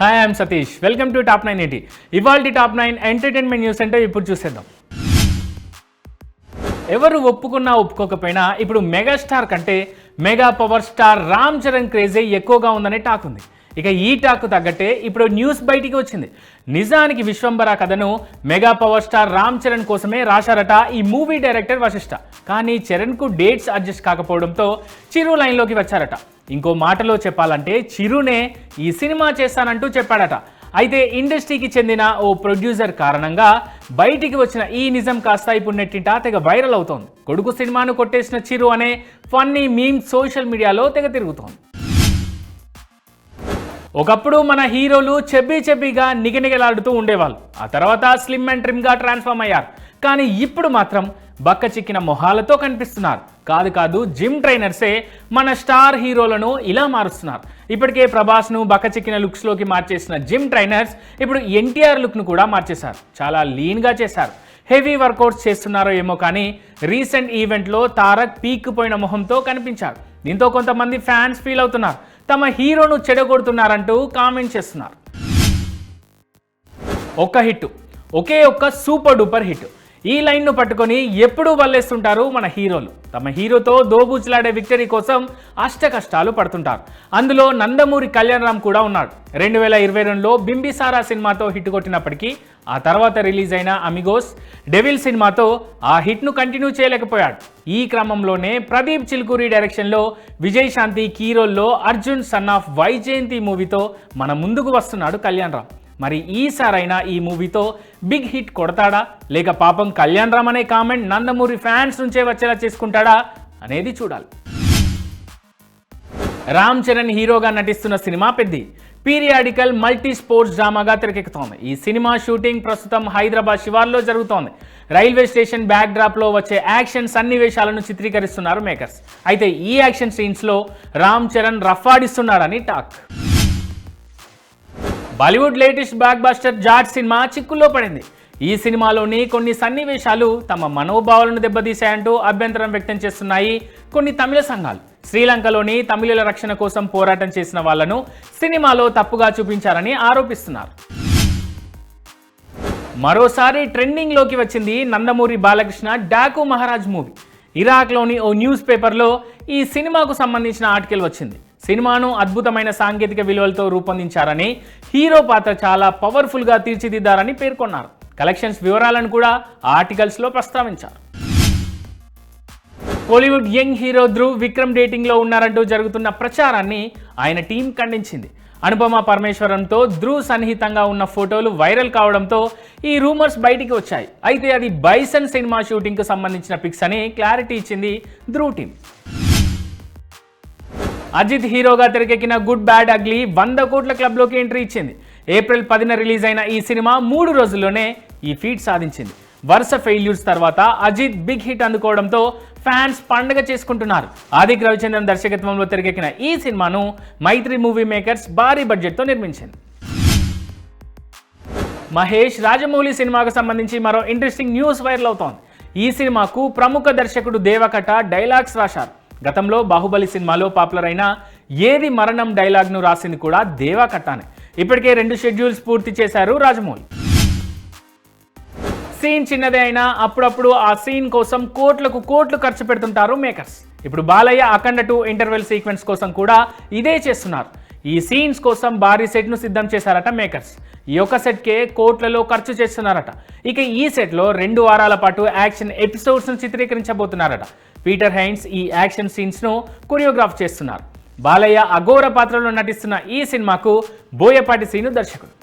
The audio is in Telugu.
Hi I'm Satish welcome to top nine eighty ఇవాళ టాప్ నైన్ ఎంటర్టైన్మెంట్ న్యూస్ అంటే ఇప్పుడు చూసేద్దాం. ఎవరు ఒప్పుకున్నా ఒప్పుకోకపోయినా ఇప్పుడు మెగాస్టార్ కంటే mega power star Ram Charan క్రేజే ఎక్కువగా ఉందనే టాక్ ఉంది. ఇక ఈ టాక్ తగ్గట్టే ఇప్పుడు న్యూస్ బయటికి వచ్చింది. నిజానికి విశ్వంబర కథను mega power star Ram Charan కోసమే రాశారట ఈ మూవీ డైరెక్టర్ వశిష్ట. కానీ చరణ్కు డేట్స్ అడ్జస్ట్ కాకపోవడంతో చిరు లైన్లోకి వచ్చారట. ఇంకో మాటలో చెప్పాలంటే చిరునే ఈ సినిమా చేస్తానంటూ చెప్పాడట. అయితే ఇండస్ట్రీకి చెందిన ఓ ప్రొడ్యూసర్ కారణంగా బయటికి వచ్చిన ఈ నిజం కాస్త ఇప్పుడు నెట్టింట తెగ వైరల్ అవుతోంది. కొడుకు సినిమాను కొట్టేసిన చిరు అనే ఫన్నీ మీమ్ సోషల్ మీడియాలో తెగ తిరుగుతోంది. ఒకప్పుడు మన హీరోలు చెబ్బీ చెబ్బీగా నిగనిగలాడుతూ ఉండేవాళ్ళు. ఆ తర్వాత స్లిమ్ అండ్ ట్రిమ్గా ట్రాన్స్ఫార్మ్ అయ్యారు. కానీ ఇప్పుడు మాత్రం బక్క చిక్కిన మొహాలతో కనిపిస్తున్నారు. కాదు కాదు జిమ్ ట్రైనర్సే మన స్టార్ హీరోలను ఇలా మారుస్తున్నారు. ఇప్పటికే ప్రభాస్ను బక్క చిక్కిన లుక్స్లోకి మార్చేసిన జిమ్ ట్రైనర్స్ ఇప్పుడు ఎన్టీఆర్ లుక్ను కూడా మార్చేశారు. చాలా లీన్గా చేశారు. హెవీ వర్కౌట్స్ చేస్తున్నారో ఏమో కానీ రీసెంట్ ఈవెంట్లో తారక్ పీక్ పోయిన మొహంతో కనిపించారు. దీంతో కొంతమంది ఫ్యాన్స్ ఫీల్ అవుతున్నారు. తమ హీరోను చెడగొడుతున్నారంటూ కామెంట్ చేస్తున్నారు. ఒక్క హిట్ ఒకే ఒక్క సూపర్ డూపర్ హిట్ ఈ లైన్ను పట్టుకొని ఎప్పుడూ వల్లేస్తుంటారు మన హీరోలు. తమ హీరోతో దోబూచులాడే విక్టరీ కోసం అష్ట కష్టాలు పడుతుంటారు. అందులో నందమూరి కళ్యాణ్ రామ్ కూడా ఉన్నాడు. రెండు వేల ఇరవై రెండులో బింబిసారా సినిమాతో హిట్ కొట్టినప్పటికీ ఆ తర్వాత రిలీజ్ అయిన అమిగోస్ డెవిల్ సినిమాతో ఆ హిట్ను కంటిన్యూ చేయలేకపోయాడు. ఈ క్రమంలోనే ప్రదీప్ చిల్కూరి డైరెక్షన్లో విజయశాంతి కీరోల్లో అర్జున్ సన్ ఆఫ్ వైజయంతి మూవీతో మన ముందుకు వస్తున్నాడు కళ్యాణ్ రామ్ మరి ఈసారైనా ఈ మూవీతో బిగ్ హిట్ కొడతాడా? లేక పాపం కళ్యాణ్ రామ్ అనే కామెంట్ నందమూరి ఫ్యాన్స్ నుంచే వచ్చేలా చేసుకుంటాడా అనేది చూడాలి. రామ్ చరణ్ హీరోగా నటిస్తున్న సినిమా పెద్ది. పీరియాడికల్ మల్టీ స్పోర్ట్స్ డ్రామాగా తెరకెక్కుతోంది. ఈ సినిమా షూటింగ్ ప్రస్తుతం హైదరాబాద్ శివార్లో జరుగుతోంది. రైల్వే స్టేషన్ బ్యాక్ డ్రాప్లో వచ్చే యాక్షన్ సన్నివేశాలను చిత్రీకరిస్తున్నారు మేకర్స్. అయితే ఈ యాక్షన్ సీన్స్లో Ram Charan రఫాడిస్తున్నాడని talk. Bollywood latest blockbuster Jaat cinema చిక్కుల్లో పడింది. ఈ సినిమాలోని కొన్ని సన్నివేశాలు తమ మనోభావాలను దెబ్బతీశాయంటూ అభ్యంతరం వ్యక్తం చేస్తున్నాయి కొన్ని తమిళ సంఘాలు. శ్రీలంకలోని తమిళుల రక్షణ కోసం పోరాటం చేసిన వాళ్ళను సినిమాలో తప్పుగా చూపించారని ఆరోపిస్తున్నారు. మరోసారి ట్రెండింగ్లోకి వచ్చింది నందమూరి బాలకృష్ణ డాకు మహారాజ్ మూవీ. ఇరాక్లోని ఓ న్యూస్ పేపర్లో ఈ సినిమాకు సంబంధించిన ఆర్టికల్ వచ్చింది. సినిమాను అద్భుతమైన సాంకేతిక విలువలతో రూపొందించారని హీరో పాత్ర చాలా పవర్ఫుల్గా తీర్చిదిద్దారని పేర్కొన్నారు. కలెక్షన్స్ వివరాలను కూడా ఆర్టికల్స్లో ప్రస్తావించారు. Kollywood young hero Dhruv Vikram డేటింగ్లో ఉన్నారంటూ జరుగుతున్న ప్రచారాన్ని ఆయన టీం ఖండించింది. అనుపమ పరమేశ్వరంతో ధ్రువ్ సన్నిహితంగా ఉన్న ఫోటోలు వైరల్ కావడంతో ఈ రూమర్స్ బయటికి వచ్చాయి. అయితే అది బైసన్ సినిమా షూటింగ్కు సంబంధించిన పిక్స్ అని క్లారిటీ ఇచ్చింది ధ్రువ్ టీం. అజిత్ హీరోగా తెరకెక్కిన గుడ్ బ్యాడ్ అగ్లీ వంద కోట్ల క్లబ్లోకి ఎంట్రీ ఇచ్చింది. ఏప్రిల్ పదిన రిలీజ్ అయిన ఈ సినిమా మూడు రోజుల్లోనే ఈ ఫీట్ సాధించింది. వరుస ఫెయిల్యూర్స్ తర్వాత అజిత్ బిగ్ హిట్ అందుకోవడంతో ఫ్యాన్స్ పండగ చేసుకుంటున్నారు. ఆదిక్ రవిచంద్రన్ దర్శకత్వంలో తెరకెక్కిన ఈ సినిమాను మైత్రి మూవీ మేకర్స్ భారీ బడ్జెట్తో నిర్మించింది. మహేష్ రాజమౌళి సినిమాకు సంబంధించి మరో ఇంట్రెస్టింగ్ న్యూస్ వైరల్ అవుతోంది. ఈ సినిమాకు ప్రముఖ దర్శకుడు దేవకట డైలాగ్స్ రాశారు. గతంలో బాహుబలి సినిమాలో పాపులర్ అయిన ఏది మరణం డైలాగ్ను రాసింది కూడా దేవా కట్టానే ఇప్పటికే రెండు షెడ్యూల్స్ పూర్తి చేశారు రాజమౌళి. సీన్ చిన్నదే అయినా అప్పుడప్పుడు ఆ సీన్ కోసం కోట్లకు కోట్లు ఖర్చు పెడుతుంటారు మేకర్స్. ఇప్పుడు Balayya Akhanda two interval sequence కోసం కూడా ఇదే చేస్తున్నారు. ఈ సీన్స్ కోసం భారీ సెట్ను సిద్ధం చేశారట మేకర్స్. ఈ యొక్క సెట్కే కోట్లలో ఖర్చు చేస్తున్నారట. ఇక ఈ సెట్లో రెండు వారాల పాటు యాక్షన్ ఎపిసోడ్స్ను చిత్రీకరించబోతున్నారట. పీటర్ హైన్స్ ఈ యాక్షన్ సీన్స్ను కొరియోగ్రాఫ్ చేస్తున్నారు. బాలయ్య అఘోర పాత్రలో నటిస్తున్న ఈ సినిమాకు బోయపాటి సీను దర్శకుడు.